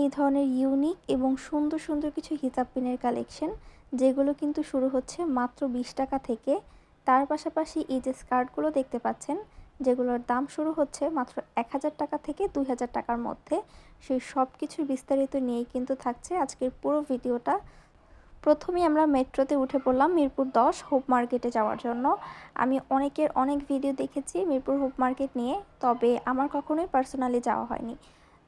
এই ধরনের ইউনিক এবং সুন্দর সুন্দর কিছু হিজাব পিনের কালেকশন যেগুলো কিন্তু শুরু হচ্ছে মাত্র বিশ টাকা থেকে। তার পাশাপাশি এই যে স্কার্টগুলো দেখতে পাচ্ছেন, যেগুলোর দাম শুরু হচ্ছে মাত্র এক হাজার টাকা থেকে দুই হাজার টাকার মধ্যে। সেই সব কিছুর বিস্তারিত নিয়েই কিন্তু থাকছে আজকের পুরো ভিডিওটা। প্রথমেই আমরা মেট্রোতে উঠে পড়লাম মিরপুর দশ হোপ মার্কেটে যাওয়ার জন্য। আমি অনেকের অনেক ভিডিও দেখেছি মিরপুর হোপ মার্কেট নিয়ে, তবে আমার কখনোই পার্সোনালি যাওয়া হয়নি।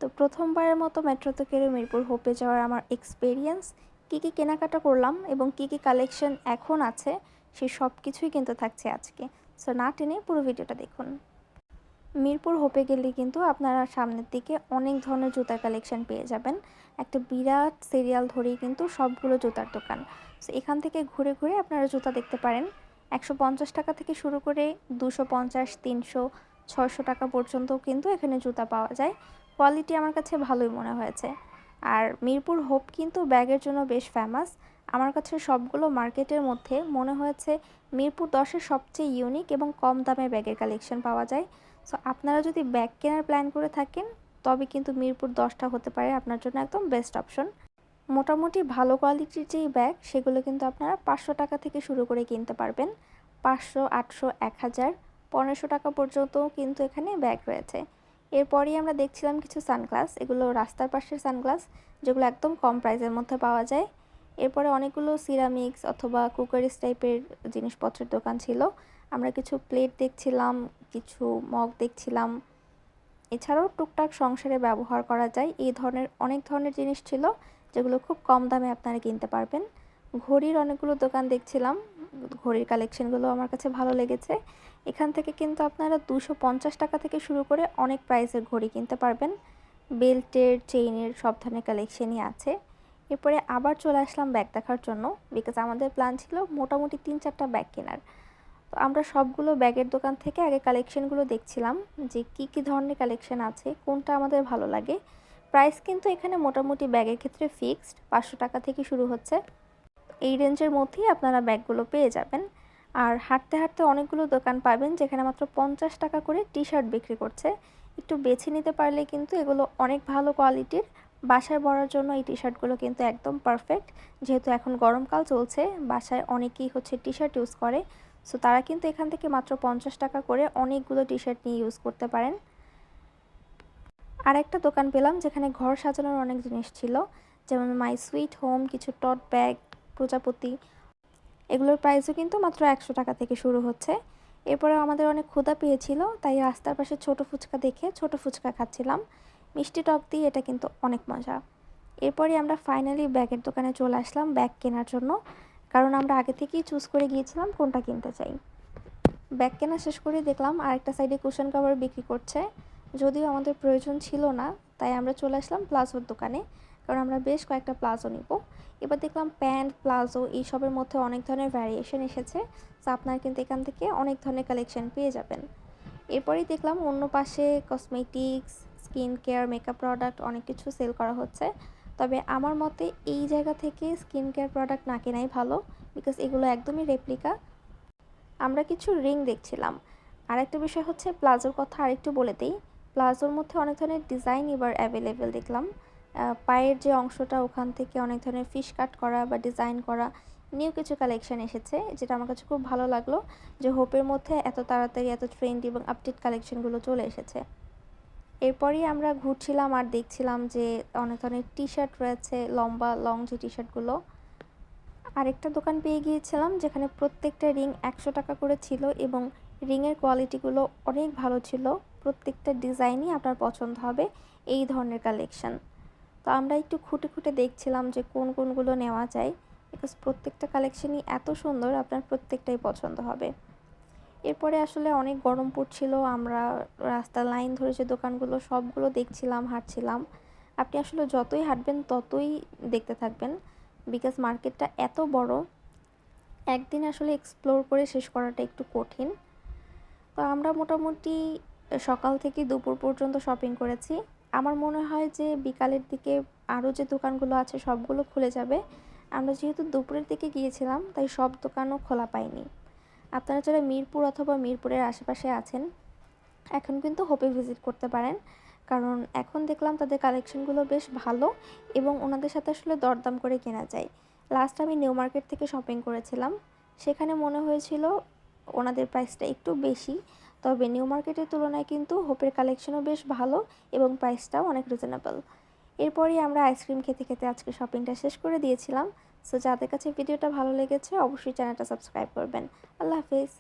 তো প্রথমবারের মতো মেট্রোতে করে মিরপুর। হোপে যাওয়ার আমার এক্সপিরিয়েন্স কী কী কেনাকাটা করলাম এবং কী কী কালেকশন এখন আছে, সে সব কিছুই কিন্তু থাকছে আজকে। সো না টেনে পুরো ভিডিওটা দেখুন। মিরপুর হোপে গেলে কিন্তু আপনারা সামনের দিকে অনেক ধরনের জুতার কালেকশন পেয়ে যাবেন। একটা বিরাট সিরিয়াল ধরেই কিন্তু সবগুলো জুতার দোকান। সো এখান থেকে ঘুরে ঘুরে আপনারা জুতা দেখতে পারেন। একশো পঞ্চাশ টাকা থেকে শুরু করে দুশো পঞ্চাশ, তিনশো, ছয়শো টাকা পর্যন্ত কিন্তু এখানে জুতা পাওয়া যায়। কোয়ালিটি আমার কাছে ভালোই মনে হয়েছে। আর মিরপুর হোপ কিন্তু ব্যাগের জন্য বেশ ফেমাস আমার কাছে সবগুলো মার্কেটের মধ্যে মনে হয়েছে মিরপুর দশের সবচেয়ে ইউনিক এবং কম দামে ব্যাগের কালেকশন পাওয়া যায়। সো আপনারা যদি ব্যাগ কেনার প্ল্যান করে থাকেন, তবে কিন্তু মিরপুর দশটা হতে পারে আপনার জন্য একদম বেস্ট অপশন মোটামুটি ভালো কোয়ালিটির যেই ব্যাগ, সেগুলো কিন্তু আপনারা পাঁচশো টাকা থেকে শুরু করে কিনতে পারবেন। পাঁচশো, আটশো, এক হাজার, পনেরোশো টাকা পর্যন্তও কিন্তু এখানে ব্যাগ রয়েছে। এরপরই আমরা দেখছিলাম কিছু সানগ্লাস, এগুলো রাস্তার পাশের সানগ্লাস, যেগুলো একদম কম প্রাইসের মধ্যে পাওয়া যায়। এরপরে অনেকগুলো সিরামিক্স অথবা কুকারিস টাইপের জিনিসপত্রের দোকান ছিল। আমরা কিছু প্লেট দেখছিলাম, কিছু মগ দেখছিলাম। এছাড়াও টুকটাক সংসারে ব্যবহার করা যায়। এই ধরনের, অনেক ধরনের জিনিস ছিল, যেগুলো খুব কম দামে আপনারা কিনতে পারবেন। ঘড়ির অনেকগুলো দোকান দেখছিলাম ঘড়ির কালেকশনগুলো আমার কাছে ভালো লেগেছে। এখান থেকে কিন্তু আপনারা দুশো পঞ্চাশ টাকা থেকে শুরু করে অনেক প্রাইসের ঘড়ি কিনতে পারবেন। বেল্টের, চেইনের সব ধরনের কালেকশনই আছে। এরপরে আবার চলে আসলাম ব্যাগ দেখার জন্য বিকজ আমাদের প্ল্যান ছিল মোটামুটি তিন চারটা ব্যাগ কেনার। তো আমরা সবগুলো ব্যাগের দোকান থেকে আগে কালেকশনগুলো দেখছিলাম যে কি কি ধরনের কালেকশন আছে, কোনটা আমাদের ভালো লাগে। প্রাইস কিন্তু এখানে মোটামুটি ব্যাগের ক্ষেত্রে ফিক্সড পাঁচশো টাকা থেকে শুরু হচ্ছে। এই রেঞ্জের মধ্যেই আপনারা ব্যাগগুলো পেয়ে যাবেন। আর হাঁটতে হাঁটতে অনেকগুলো দোকান পাবেন যেখানে মাত্র পঞ্চাশ টাকা করে টি শার্ট বিক্রি করছে। একটু বেছে নিতে পারলে কিন্তু এগুলো অনেক ভালো কোয়ালিটির। বাসায় পরার জন্য এই টি শার্টগুলো কিন্তু একদম পারফেক্ট। যেহেতু এখন গরমকাল চলছে, বাসায় অনেকেই হচ্ছে টি শার্ট ইউজ করে। সো তারা কিন্তু এখান থেকে মাত্র পঞ্চাশ টাকা করে অনেকগুলো টি শার্ট নিয়ে ইউজ করতে পারেন। আর একটা দোকান পেলাম যেখানে ঘর সাজানোর অনেক জিনিস ছিল। যেমন মাই সুইট হোম, কিছু টট ব্যাগ প্রজাপতি। এগুলোর প্রাইসও কিন্তু মাত্র একশো টাকা থেকে শুরু হচ্ছে। এরপরে আমাদের অনেক ক্ষুধা পেয়েছিল, তাই রাস্তার পাশে ছোট ফুচকা দেখে ছোট ফুচকা খাচ্ছিলাম। মিষ্টি টক দিয়ে এটা কিন্তু অনেক মজা। এরপরে আমরা ফাইনালি ব্যাগের দোকানে চলে আসলাম ব্যাগ কেনার জন্য, কারণ আমরা আগে থেকেই চুজ করে গিয়েছিলাম কোনটা কিনতে চাই। ব্যাগ কেনা শেষ করে দেখলাম আরেকটা সাইডে কুশন কাভার বিক্রি করছে, যদিও আমাদের প্রয়োজন ছিল না, তাই আমরা চলে আসলাম প্লাজোর দোকানে। কারণ আমরা বেশ কয়েকটা প্লাজো নিব। এবার দেখলাম প্যান্ট, প্লাজো এইসবের মধ্যে অনেক ধরনের ভ্যারিয়েশন এসেছে তো আপনারা কিন্তু এখান থেকে অনেক ধরনের কালেকশন পেয়ে যাবেন। এরপরেই দেখলাম অন্য পাশে cosmetics skin care makeup product অনেক কিছু সেল করা হচ্ছে। তবে আমার মতে এই জায়গা থেকে স্কিন কেয়ার প্রোডাক্ট না কেনাই ভালো বিকজ এগুলো একদমই রেপ্লিকা আমরা কিছু রিং দেখছিলাম। আরেকটা বিষয় হচ্ছে প্লাজোর কথা আরেকটু বলে দিই। প্লাজোর মধ্যে অনেক ধরনের ডিজাইন এবার অ্যাভেলেবেল দেখলাম। পায়ের যে অংশটা ওখান থেকে অনেক ধরনের ফিশ কাট করা বা ডিজাইন করা নিউ কিছু কালেকশন এসেছে, যেটা আমার কাছে খুব ভালো লাগল যে হোপের মধ্যে এত তাড়াতাড়ি এত ট্রেন্ড এবং আপডেট কালেকশনগুলো চলে এসেছে। এরপরই আমরা ঘুরছিলাম আর দেখছিলাম যে অনেক ধরনের টি শার্ট রয়েছে, লম্বা লং যে টি শার্টগুলো আরেকটা দোকান পেয়ে গিয়েছিলাম যেখানে প্রত্যেকটা রিং একশো টাকা করে ছিল এবং রিংয়ের কোয়ালিটিগুলো অনেক ভালো ছিল। প্রত্যেকটা ডিজাইনই আপনার পছন্দ হবে এই ধরনের কালেকশন তো আমরা একটু খুঁটে খুঁটে দেখছিলাম যে কোন কোনগুলো নেওয়া যায়। বিকজ প্রত্যেকটা কালেকশনই এত সুন্দর, আপনার প্রত্যেকটাই পছন্দ হবে। এরপরে আসলে অনেক গরম পড়ছিল, আমরা রাস্তার লাইন ধরে যে দোকানগুলো, সবগুলো দেখছিলাম, হাঁটছিলাম। আপনি আসলে যতই হাঁটবেন, ততই দেখতে থাকবেন। বিকজ মার্কেটটা এত বড়, একদিন আসলে এক্সপ্লোর করে শেষ করাটা একটু কঠিন। তো আমরা মোটামুটি সকাল থেকে দুপুর পর্যন্ত শপিং করেছি। আমার মনে হয় যে বিকালের দিকে আরও যে দোকানগুলো আছে সবগুলো খুলে যাবে। আমরা যেহেতু দুপুরের দিকে গিয়েছিলাম, তাই সব দোকানও খোলা পাইনি। আপনারা যারা মিরপুর অথবা মিরপুরের আশেপাশে আছেন, এখন কিন্তু হোপে ভিজিট করতে পারেন। কারণ এখন দেখলাম তাদের কালেকশনগুলো বেশ ভালো এবং ওনাদের সাথে আসলে দরদাম করে কেনা যায়। লাস্ট আমি নিউ মার্কেট থেকে শপিং করেছিলাম। সেখানে মনে হয়েছিল ওনাদের প্রাইসটা একটু বেশি তবে নিউ মার্কেটের তুলনায় কিন্তু হোপের কালেকশনও বেশ ভালো এবং প্রাইসটাও অনেক রিজনেবল। এরপরই আমরা আইসক্রিম খেতে খেতে আজকে শপিংটা শেষ করে দিয়েছিলাম। সো যাদের কাছে ভিডিওটা ভালো লেগেছে, অবশ্যই চ্যানেলটা সাবস্ক্রাইব করবেন। আল্লাহ হাফিজ।